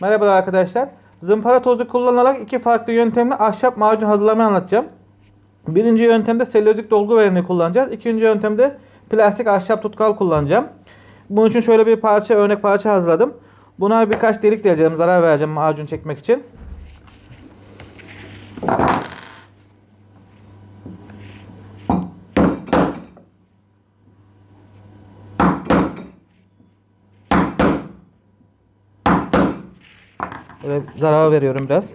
Merhaba arkadaşlar. Zımpara tozu kullanarak iki farklı yöntemle ahşap macun hazırlamayı anlatacağım. Birinci yöntemde selülozik dolgu verini kullanacağız. İkinci yöntemde plastik ahşap tutkal kullanacağım. Bunun için şöyle bir parça, örnek parça hazırladım. Buna birkaç delik deleceğim, zarar vereceğim macun çekmek için. Böyle zarar veriyorum biraz.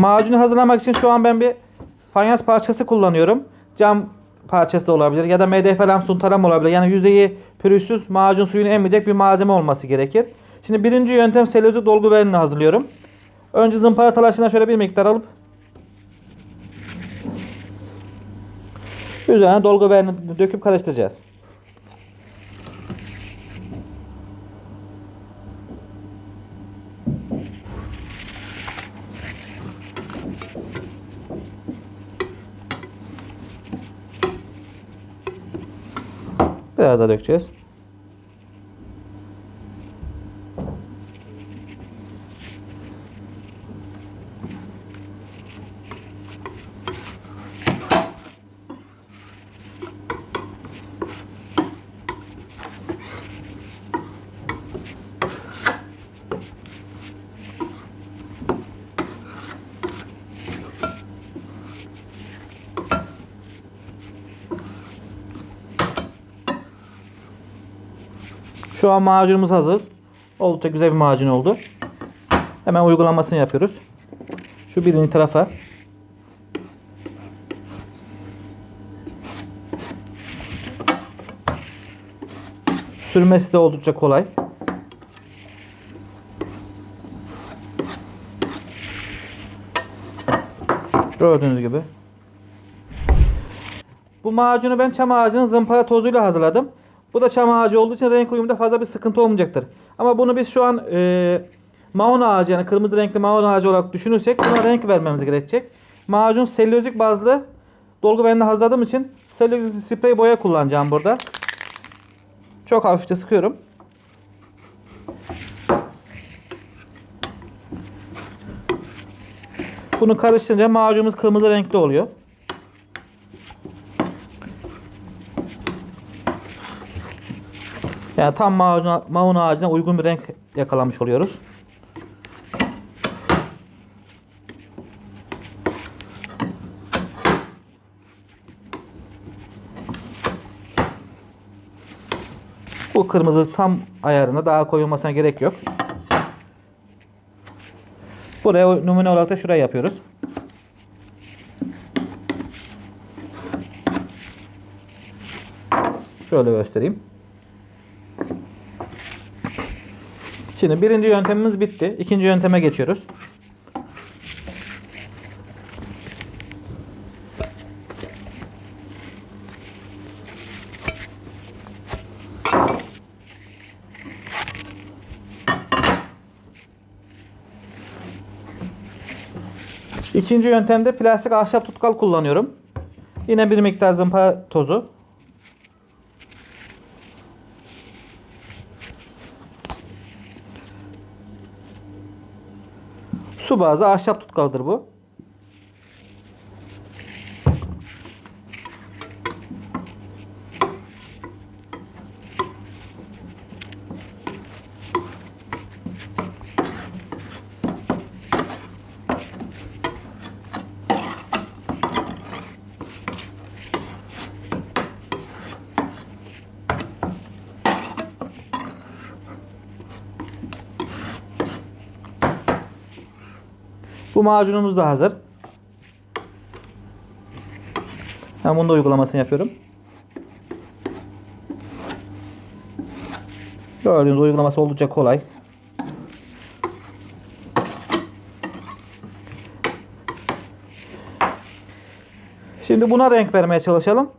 Macunu hazırlamak için şu an ben bir fayans parçası kullanıyorum. Cam parçası da olabilir ya da MDF lam suntaram olabilir. Yani yüzeyi pürüzsüz macun suyunu emmeyecek bir malzeme olması gerekir. Şimdi birinci yöntem selülozik dolgu verini hazırlıyorum. Önce zımpara talaşından şöyle bir miktar alıp üzerine dolgu verini döküp karıştıracağız. Biraz daha dökeceğiz. Şu an macunumuz hazır. Oldukça güzel bir macun oldu. Hemen uygulamasını yapıyoruz. Şu birinci tarafa. Sürmesi de oldukça kolay. Gördüğünüz gibi. Bu macunu ben çam ağacının zımpara tozuyla hazırladım. Bu da çam ağacı olduğu için renk uyumunda fazla bir sıkıntı olmayacaktır. Ama bunu biz şu an e, maon ağacı yani kırmızı renkli maon ağacı olarak düşünürsek buna renk vermemiz gerekecek. Macun selülozik bazlı dolgu ben de hazırladığım için selülozik sprey boya kullanacağım burada. Çok hafifçe sıkıyorum. Bunu karıştırınca macunumuz kırmızı renkli oluyor. Yani tam maun, ağacına uygun bir renk yakalamış oluyoruz. Bu kırmızı tam ayarına daha koyulmasına gerek yok. Buraya numune olarak da şuraya yapıyoruz. Şöyle göstereyim. Şimdi birinci yöntemimiz bitti. İkinci yönteme geçiyoruz. İkinci yöntemde plastik ahşap tutkal kullanıyorum. Yine bir miktar zımpara tozu. Su bazlı ahşap tutkaldır bu. Bu macunumuz da hazır. Ben bunu da uygulamasını yapıyorum. Gördüğünüz uygulaması oldukça kolay. Şimdi buna renk vermeye çalışalım.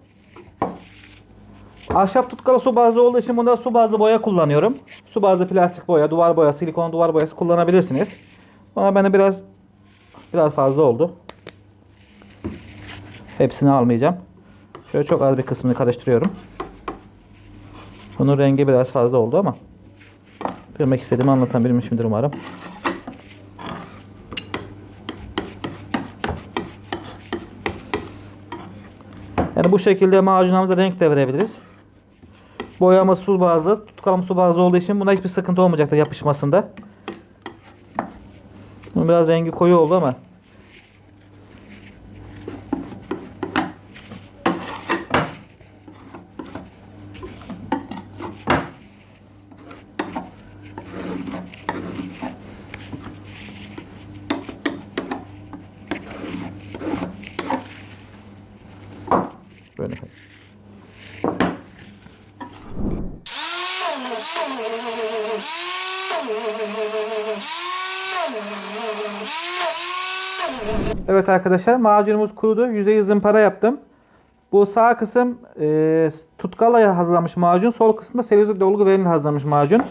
Ahşap tutkalı su bazlı olduğu için bunda su bazlı boya kullanıyorum. Su bazlı plastik boya, duvar boya, silikon duvar boyası kullanabilirsiniz. Bana ben de biraz biraz fazla oldu. Hepsini almayacağım. Şöyle çok az bir kısmını karıştırıyorum. Bunun rengi biraz fazla oldu ama demek istediğimi anlatabilmişimdir umarım. Yani bu şekilde macunlarımıza renk de verebiliriz. Boyamız su bazlı, tutkalım su bazlı olduğu için buna hiçbir sıkıntı olmayacaktır yapışmasında. Bunun biraz rengi koyu oldu ama böyle. Evet arkadaşlar macunumuz kurudu. Yüzeyi zımpara yaptım. Bu sağ kısım e, tutkalla hazırlanmış macun. Sol kısımda selülozik dolgu verimli hazırlanmış macun.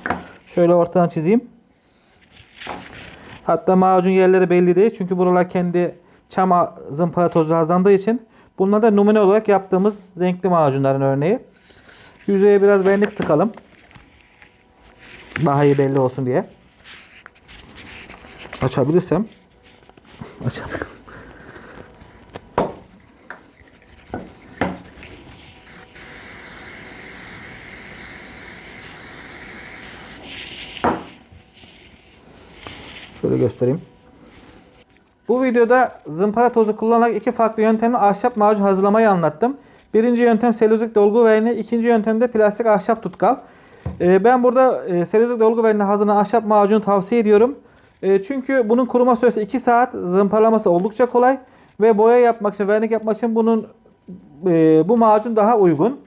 Şöyle ortadan çizeyim. Hatta macun yerleri belli değil. Çünkü buralar kendi çam zımpara tozu hazırlandığı için. Bunlar da numune olarak yaptığımız renkli macunların örneği. Yüzeye biraz vernik sıkalım. Daha iyi belli olsun diye. Açabilirsem. Açalım. Şöyle göstereyim. Bu videoda zımpara tozu kullanarak iki farklı yöntemle ahşap macun hazırlamayı anlattım. Birinci yöntem selülozik dolgu verni, ikinci yöntem de plastik ahşap tutkal. Ee, ben burada e, selülozik dolgu verni hazırlanan ahşap macunu tavsiye ediyorum. E, çünkü bunun kuruma süresi 2 saat, zımparalaması oldukça kolay ve boya yapmak için, vernik yapmak için bunun e, bu macun daha uygun.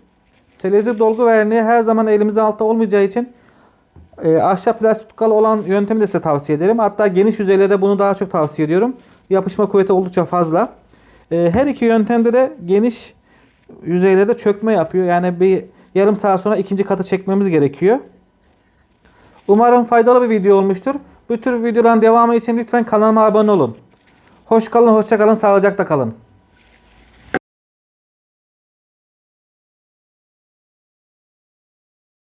Selülozik dolgu verniği her zaman elimizin altta olmayacağı için e, ahşap plastik tutkal olan yöntemi de size tavsiye ederim. Hatta geniş yüzeylerde bunu daha çok tavsiye ediyorum. Yapışma kuvveti oldukça fazla. E, her iki yöntemde de geniş yüzeylerde çökme yapıyor. Yani bir yarım saat sonra ikinci katı çekmemiz gerekiyor. Umarım faydalı bir video olmuştur. Bu tür videoların devamı için lütfen kanalıma abone olun. Hoş kalın, hoşça kalın, sağlıcakla kalın.